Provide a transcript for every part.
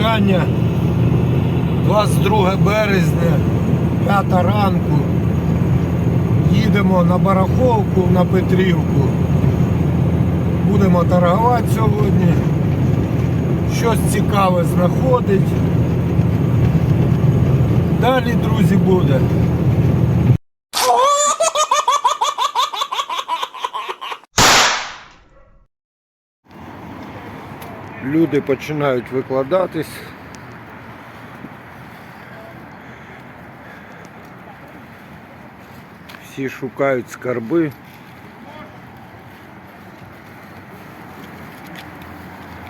вітання. 22 березня, 5 ранку. Їдемо на бараховку на Петрівку. Будемо торгувати сьогодні. Щось цікаве знаходить. Далі, друзі, буде. Люди починають викладатись. Всі шукають скарби.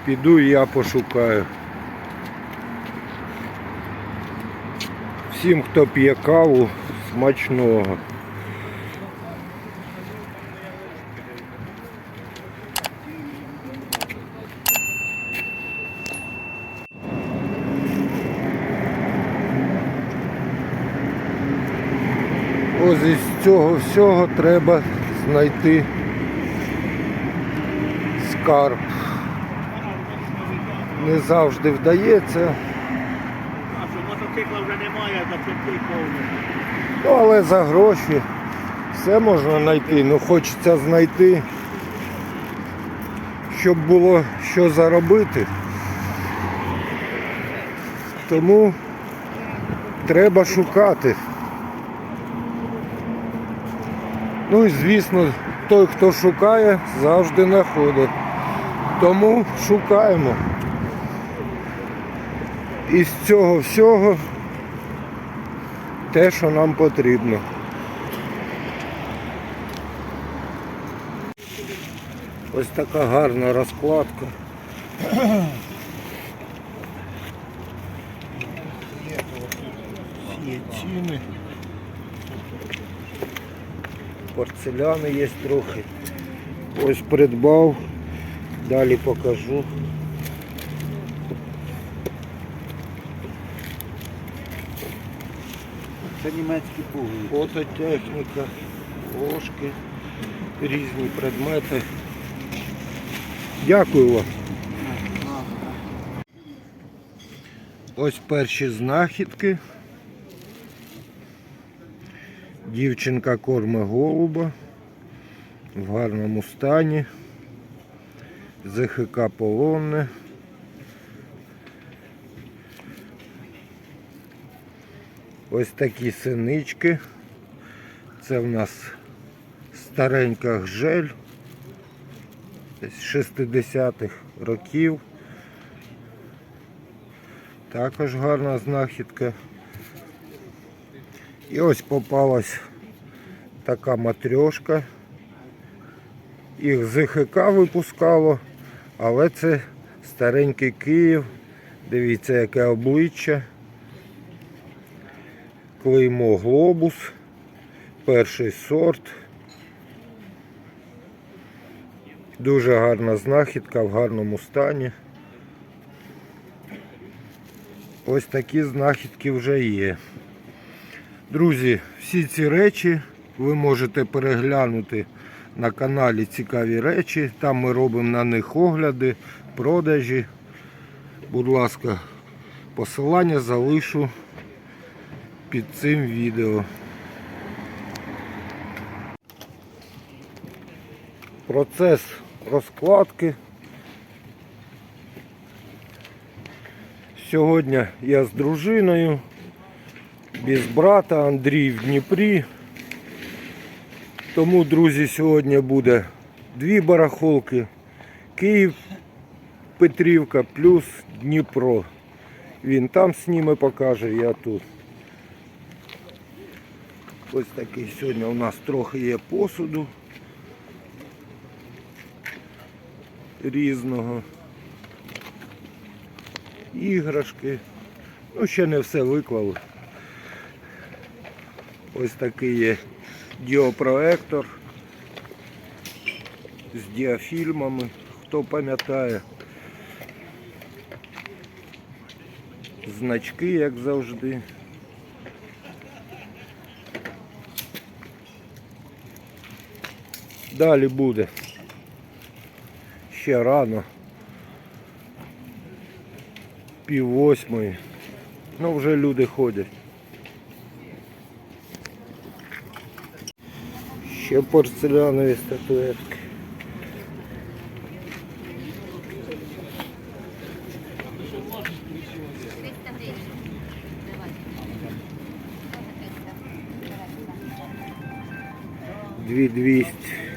Піду і я пошукаю. Всім, хто п'є каву, смачного. Ось із цього всього треба знайти скарб. Не завжди вдається, мотоцикла вже немає, за цим повний. ну, але за гроші все можна знайти. Ну хочеться знайти, щоб було що заробити. Тому треба шукати. Ну і звісно, той, хто шукає, завжди знаходить. Тому шукаємо. Із цього всього те, що нам потрібно. Ось така гарна розкладка. Є ціни. Порцеляни є трохи. Ось придбав. Далі покажу. Це німецькі пуги. Фототехніка, ложки, різні предмети. Дякую вам. Ось перші знахідки. Дівчинка корме голуба в гарному стані. ЗХК полонне. Ось такі синички. Це в нас старенька гжель десь 60-х років. Також гарна знахідка. І ось попалась така матрьошка. Їх з ХК випускало, але це старенький Київ. Дивіться, яке обличчя. Клеймо глобус, перший сорт. Дуже гарна знахідка в гарному стані. Ось такі знахідки вже є. Друзі, всі ці речі ви можете переглянути на каналі Цікаві речі. Там ми робимо на них огляди, продажі. Будь ласка, посилання залишу під цим відео. Процес розкладки. Сьогодні я з дружиною, без брата Андрій в Дніпрі. Тому, друзі, сьогодні буде дві барахолки. Київ, Петрівка плюс Дніпро. Він там сніме покаже, я тут. Ось такий сьогодні у нас трохи є посуду різного. Іграшки. Ну, ще не все виклали. Ось такий є діопроектор з діафільмами, хто пам'ятає. Значки, як завжди. Далі буде. Ще рано. пів восьмої. Ну вже люди ходять. Ще порцелянові статуетки. Дві двісті.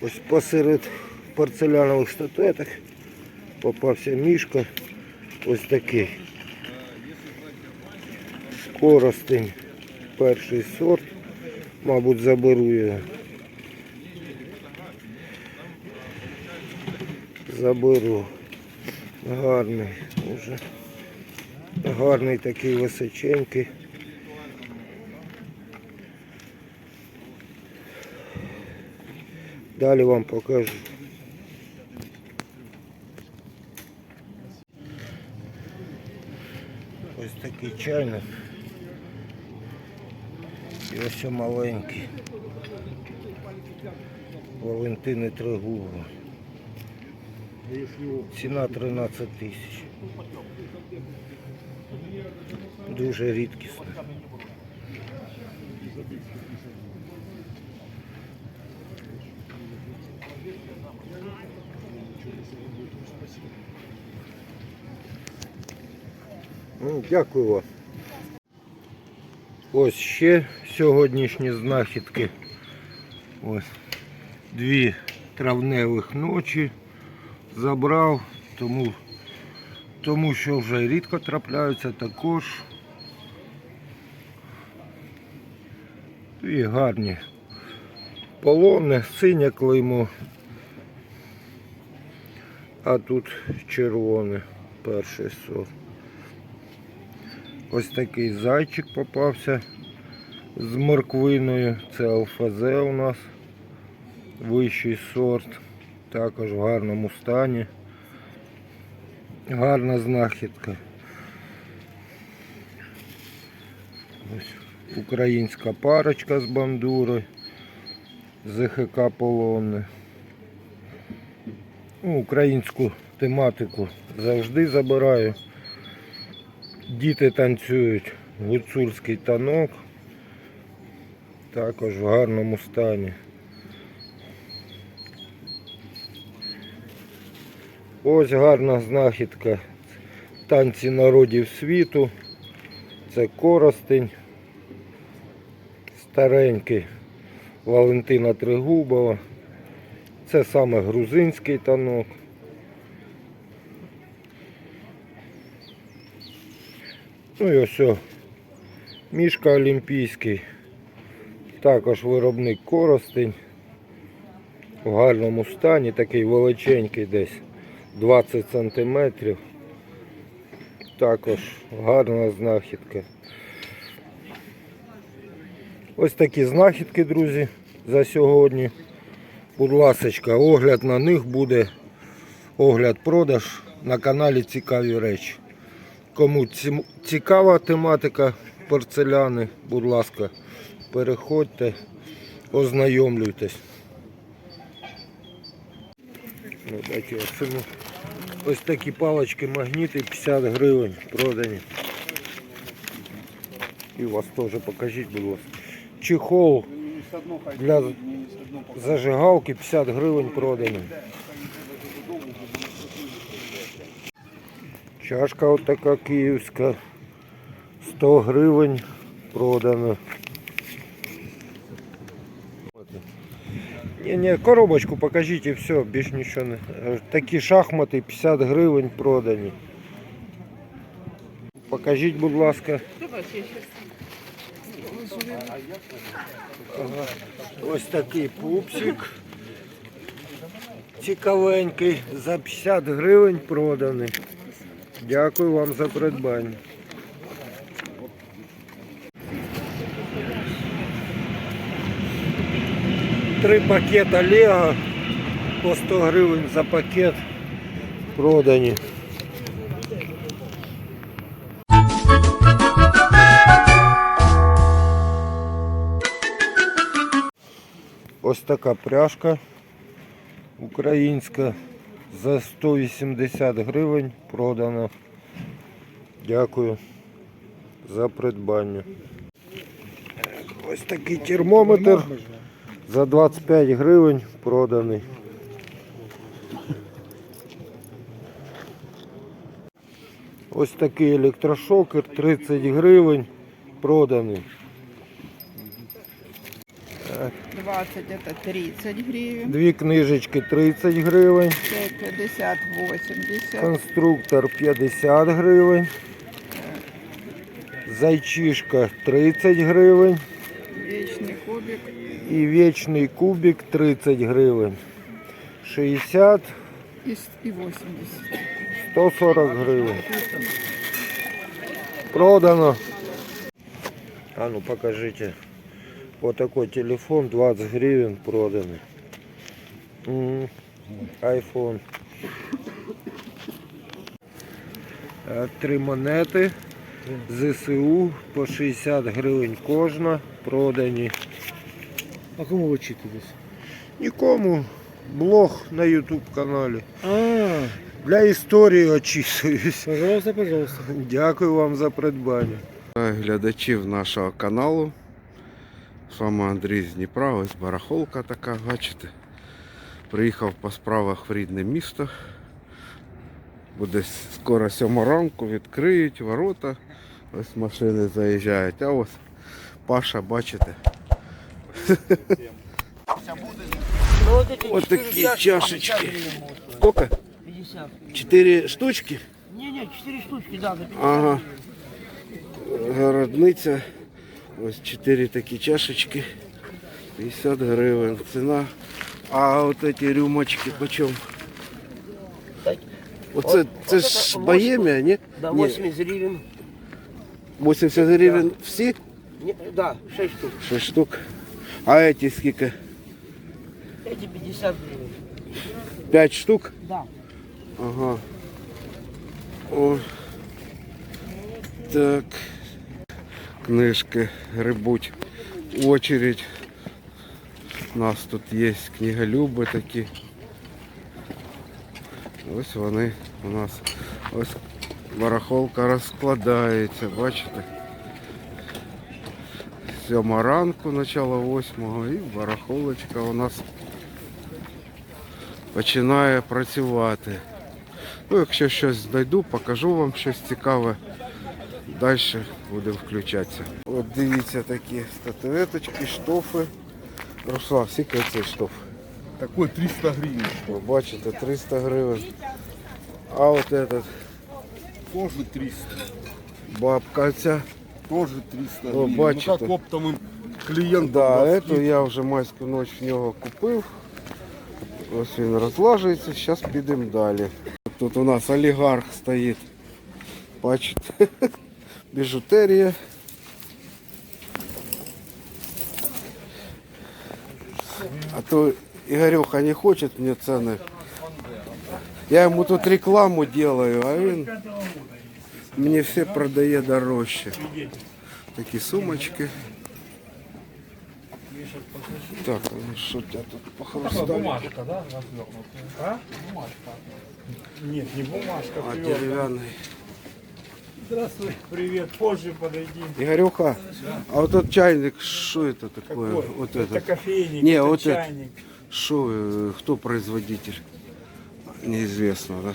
Ось посеред порцелянових статуеток попався мішка. Ось такий. Коростень. Перший сорт. Мабуть, заберу його. Заберу. Гарний уже. Гарний такий височенький. Далі вам покажу. Ось такий чайник. І ось маленький. Валентини Трегуба. Ціна 13 тисяч. Дуже рідкісна. Дякую вам. Ось ще сьогоднішні знахідки. Ось дві травневих ночі забрав, тому, тому що вже рідко трапляються також. І гарні. Полонне, синє клеймо. А тут червоне перший сорт. Ось такий зайчик попався з морквиною. Це алфазе у нас. Вищий сорт. Також в гарному стані. Гарна знахідка. Ось українська парочка з бандури. ЗХК полонне. Ну, українську тематику завжди забираю. Діти танцюють гуцульський танок. Також в гарному стані. Ось гарна знахідка. Танці народів світу. Це коростень. Старенький Валентина Тригубова. Це саме грузинський танок. Ну і ось о, мішка олімпійський. Також виробник коростень. В гарному стані, такий величенький десь 20 сантиметрів. Також гарна знахідка. Ось такі знахідки, друзі, за сьогодні. Будь ласочка, огляд на них буде. Огляд продаж на каналі Цікаві речі. Кому цікава тематика порцеляни, будь ласка, переходьте, ознайомлюйтесь. Ну. Ось такі палочки магніти 50 гривень продані. І вас теж покажіть, будь ласка. Чехол для зажигалки 50 гривень проданий. Чашка от така київська. 100 гривень продана. Ні, ні, коробочку покажіть і все, більш нічого не. Такі шахмати 50 гривень продані. Покажіть, будь ласка. Ага. Ось такий пупсик. Цікавенький. За 50 гривень проданий. Дякую вам за придбання. Три пакета Лего по 100 гривень за пакет продані. Така пряжка українська за 180 гривень продана. Дякую за придбання. Ось такий термометр за 25 гривень проданий. Ось такий електрошокер 30 гривень проданий. 20 это 30 гривен, Дві книжечки 30 гривень. це 50, 80, Конструктор 50 гривень. Зайчишка 30 гривень. вічний кубик, І вічний кубик 30 гривень. 60, і, с- і 80. 140 гривень. Продано. А ну покажите. Вот такой телефон 20 гривен проданный. М, Айфон. Е, Три монети. ЗСУ по 60 гривень кожна. Продані. А кому ви читаєтесь? Нікому. Блог на YouTube каналі. А, Для історії очісуюсь. пожалуйста, пожалуйста. Дякую вам за придбання. глядачів нашого каналу. Вами Андрій з Дніпра, ось барахолка така, бачите. Приїхав по справах в рідне місто. Буде скоро сьома ранку, відкриють ворота. Ось машини заїжджають. А ось Паша, бачите. Ось такі чашечки. Сколько? 50. Чотири штучки? Не-не, 4 штучки, да, за 50 Ага. Городниця. Ось 4 такі чашечки. 50 гривень. Ціна. А от ці рюмочки почем? Так. Оце От- це от ж це боємія, ні? Да, Ні. 80 гривен. 80 гривень всі? Не, да, 6 штук. 6 штук. А ці скільки? Эти 50 гривен. 5 штук? Да. Ага. О. Так. Книжки грибуть. Очередь. У нас тут є книголюби такі. Ось вони у нас. Ось барахолка розкладається, бачите? Сьома ранку, начало восьмого і барахолочка у нас починає працювати. Ну, якщо щось знайду, покажу вам щось цікаве Далі буде включатися. От дивіться такі статуеточки, штофи. Руслан, скільки цей штоф? Такой 300 гривен. Ви бачите, 300 гривень. А от этот Тоже 300. бабка ця. Тоже 300 О, гривен. бачите. Ну, как оптовым клиентам. Да, дать эту я вже майську ніч в нього купив. Ось він розлажується, зараз підемо далі. Тут у нас олігарх стоїть. Бачите? Біжутерія. А то Игорюха не хочет мне цены. Я ему тут рекламу делаю, а він мені все продає дорожче. Такі сумочки. Так, ну що у тебе тут по хрусталю? Бумажка, да, развернутая? А? Бумажка. Нет, не бумажка, А, твердая. деревянный. Здравствуй, привет, позже подойди. Игорюха, а вот этот чайник, что это такое? Какой? Вот это это. кофейник, Не, это вот чайник. Что, кто производитель? Неизвестно, да?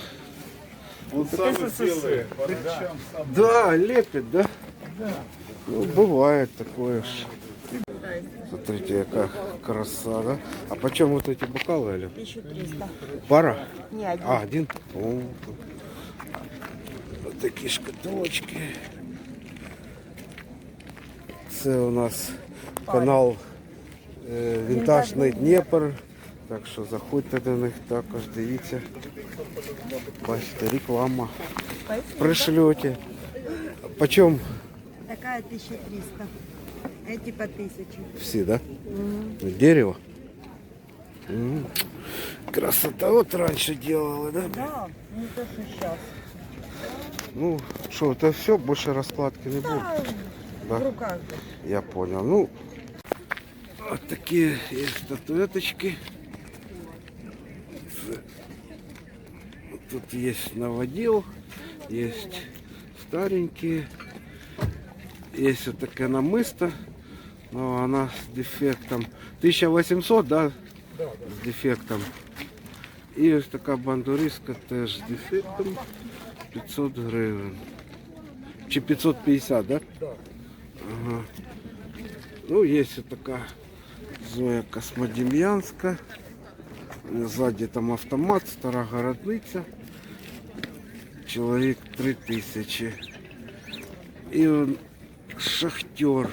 Он сам СССР, да. Да, лепит, да? Ну, бывает такое ж. Смотрите, какая краса, да? А почем вот эти бокалы, Аля? 1300. Пара? Не один. А, один? О, такі шкатулочки. Це у нас канал е, Вінтажний Дніпр. Так що заходьте до них також, дивіться. Бачите, реклама. Пришлете. Почем Такая 1300. Эти по 1000. всі, да? Дерево. М. Красота. Вот раньше делали, да? Да, не то, что сейчас. Ну, что, это все, больше раскладки не будет. Да. В руках. Я понял. Ну, вот такие есть статуэточки. С- Тут есть новодел, есть старенькие, есть вот такая намыста, но она с дефектом. 1800, да? С дефектом. І ось така бандуриска теж з дефектом 500 гривень. Чи 550, да? Ага. Ну, есть вот такая Зоя Космодемьянска. Сзади там автомат, стара городниця. Чоловік 3000. І он шахтер.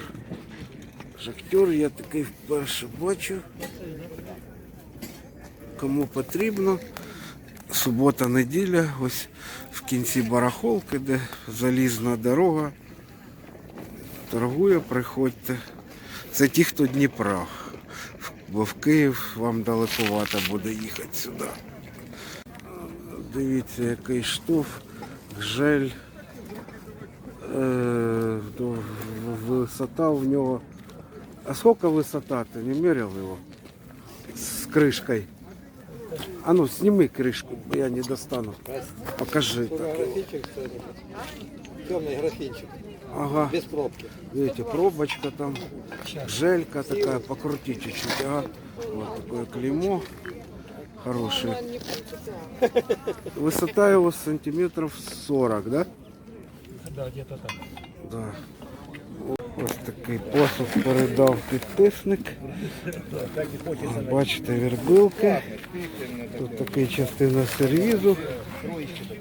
Шахтер я такий вперше бачу. Кому потрібно. Субота, неділя, ось в кінці барахолки, де залізна дорога. Торгує, приходьте. Це ті, хто Дніпра. Бо в Київ вам далековато буде їхати сюди. Дивіться, який штоф, жель. Е, висота в нього. А скільки висота? Ти не міряв його? З кришкою. А ну, сніми кришку, бо я не достану. Покажи. Графинчик, темный графинчик, Ага. без пробки. Видите, пробочка там, желька такая, покрути чуть-чуть, ага. Вот такое клеймо. Хорошее. Высота его сантиметров 40, да? Да, где-то так. Да. Такий посуд передав підписник. Бачите, вербилки. Тут така частина сервізу.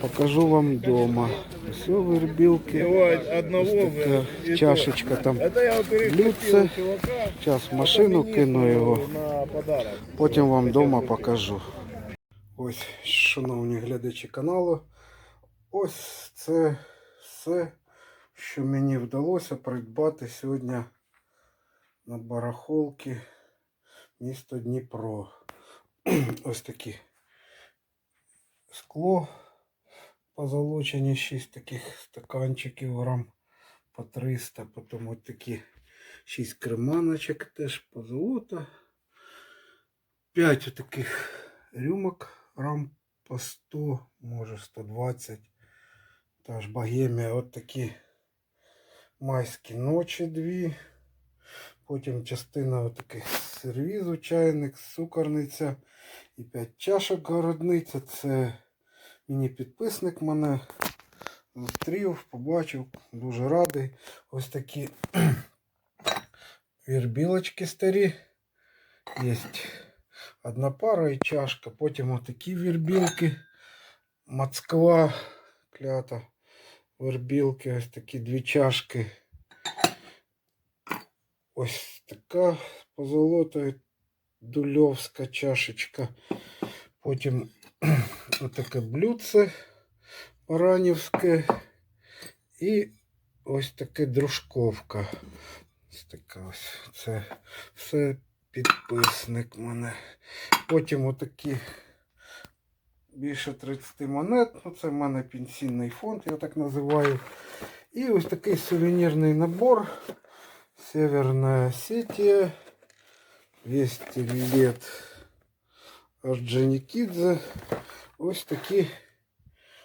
Покажу вам вдома. Ось вербілки. Ось чашечка там. Блюдце. Зараз машину кину його. Потім вам вдома покажу. Ось, шановні глядачі каналу. Ось це все, що мені вдалося придбати сьогодні на барахолки місто Дніпро. Ось такі скло позолочені, 6 таких стаканчиків грам по 300, потім ось такі 6 креманочок теж позолота. 5 таких рюмок грам по 100, може 120. Та ж богемія, от такі майські ночі дві. Потім частина от таких сервізу, чайник, сукорниця і 5 чашок городниця. Це мені підписник мене зустрів, побачив, дуже радий. Ось такі вірбілочки старі. Є одна пара і чашка. Потім отакі вірбілки. Москва клята. Вербілки, ось такі дві чашки. Ось така позолота дульовська чашечка. Потім отаке блюдце баранівське. І ось таке дружковка. Ось така ось. Це все підписник мене. Потім отакі більше 30 монет. Ну, це в мене пенсійний фонд, я так називаю. І ось такий сувенірний набор. Северная Осетия. 200 лет Орджоникидзе. Ось такі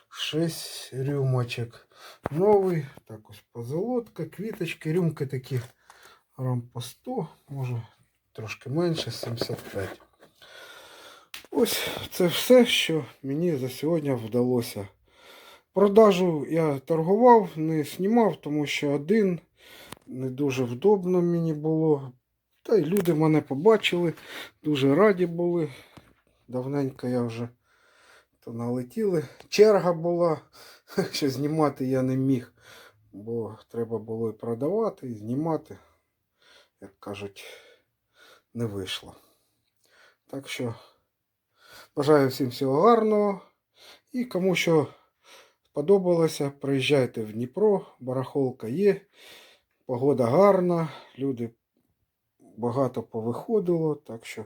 6 рюмочок. Новий. Так ось позолотка, квіточки, рюмки такі грам по 100, може трошки менше, 75. Ось це все, що мені за сьогодні вдалося. Продажу я торгував, не знімав, тому що один не дуже вдобно мені було. Та й люди мене побачили, дуже раді були. Давненько я вже то налетіли. Черга була, що знімати я не міг, бо треба було і продавати, і знімати. Як кажуть, не вийшло. Так що бажаю всім всього гарного. І кому що сподобалося, приїжджайте в Дніпро, барахолка є. Погода гарна, люди багато повиходило, так що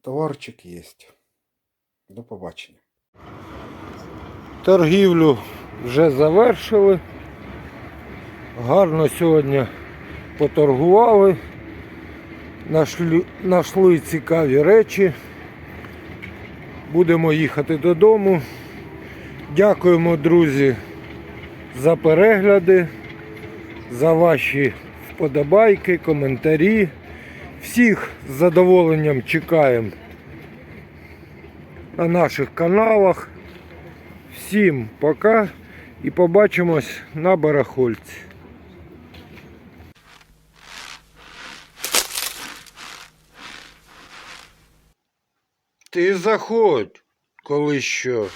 Товарчик є. До побачення. Торгівлю вже завершили. Гарно сьогодні поторгували. Нашли, нашли цікаві речі. Будемо їхати додому. Дякуємо, друзі, за перегляди, за ваші вподобайки, коментарі. Всіх з задоволенням чекаємо на наших каналах. Всім пока і побачимось на барахольці. Ти заходь, коли що.